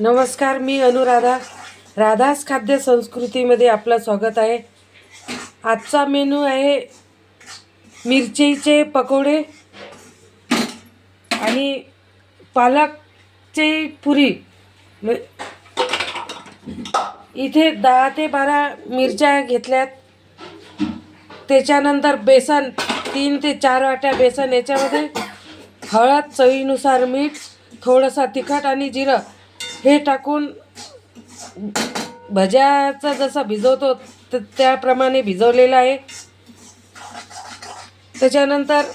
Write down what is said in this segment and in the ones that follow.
नमस्कार मी अनुराधा. राधास खाद्य संस्कृतीमध्ये आपलं स्वागत आहे. आजचा मेनू आहे मिरचीचे पकोडे आणि पालकचे पुरी. इथे दहा ते बारा मिरच्या घेतल्यात. त्याच्यानंतर बेसन तीन ते चार वाट्या बेसन याच्यामध्ये. हळद चवीनुसार मीठ थोडंसं तिखट आणि जिरं. हे टाकून भज्याचं जसं भिजवतो तर त्याप्रमाणे भिजवलेलं आहे. त्याच्यानंतर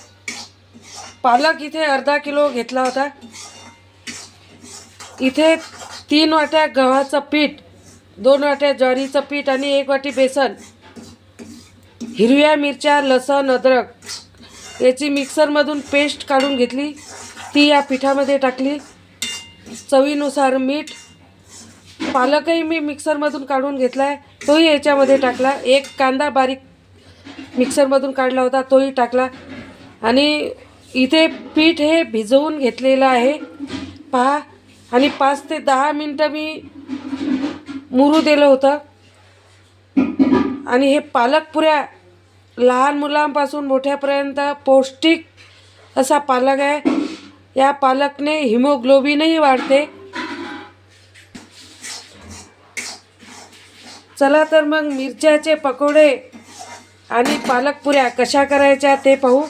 पालक इथे अर्धा किलो घेतला होता. इथे तीन वाट्या गव्हाचं पीठ दोन वाट्या ज्वारीचं पीठ आणि एक वाटी बेसन हिरव्या मिरच्या लसण अद्रक याची मिक्सरमधून पेस्ट काढून घेतली. ती या पिठामध्ये टाकली. चवीनुसार मीठ पालकही मी मिक्सरमधून काढून घेतला आहे तोही याच्यामध्ये टाकला. एक कांदा बारीक मिक्सरमधून काढला होता तोही टाकला. आणि इथे पीठ हे भिजवून घेतलेलं आहे. पहा. आणि पाच ते दहा मिनटं मी मुरू दिलं होतं. आणि हे पालक पुऱ्या लहान मुलांपासून मोठ्यापर्यंत पौष्टिक असा पालक आहे. या पालकने हिमोग्लोबिनही वाढते. चला तर मग मिरच्याचे पकोडे आणि पालक पुऱ्या कशा करायच्या ते पाहू.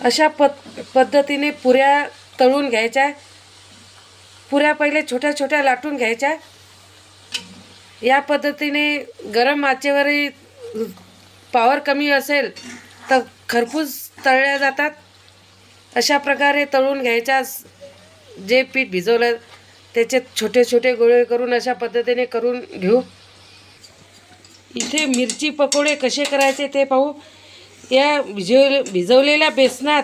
अशा पद पद्धतीने पुऱ्या तळून घ्यायच्या. पुऱ्या पहिले छोट्या छोट्या लाटून घ्यायच्या. या पद्धतीने गरम आचेवरही पावर कमी असेल तर खरपूस तळल्या जातात. अशा प्रकारे तळून घ्यायच्या जे पीठ भिजवलं त्याचे छोटे छोटे गोळे करून अशा पद्धतीने करून घेऊ. इथे मिरची पकोडे कसे करायचे ते पाहू. या भिजवले भिजवलेल्या बेसनात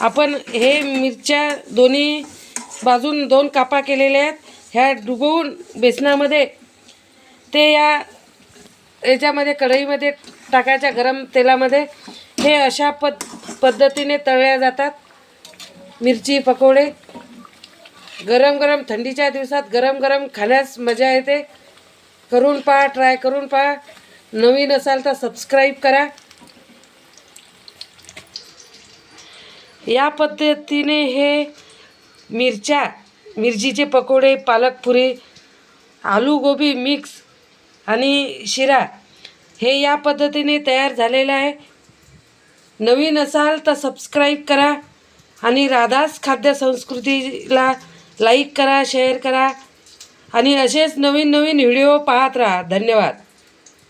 आपण हे मिरच्या दोन्ही बाजून दोन कापा केलेल्या आहेत. ह्या डुबवून बेसनामध्ये ते या याच्यामध्ये कढईमध्ये टाकायच्या गरम तेलामध्ये. हे अशा पद पद्धतीने तळल्या जातात. मिरची पकोडे. गरम गरम थंडीच्या दिवसात गरम गरम खाण्यास मजा येते. करून पहा ट्राय करून पहा. नवीन असाल तर सबस्क्राईब करा. या पद्धतीने हे मिरच्या मिरचीचे पकोडे पालकपुरी आलू गोबी मिक्स आणि शिरा हे या पद्धतीने तयार झालेलं आहे. नवीन असाल तर सबस्क्राईब करा आणि राधास खाद्य संस्कृतीला लाईक करा शेअर करा आणि असेच नवीन नवीन व्हिडिओ पाहत राहा. धन्यवाद.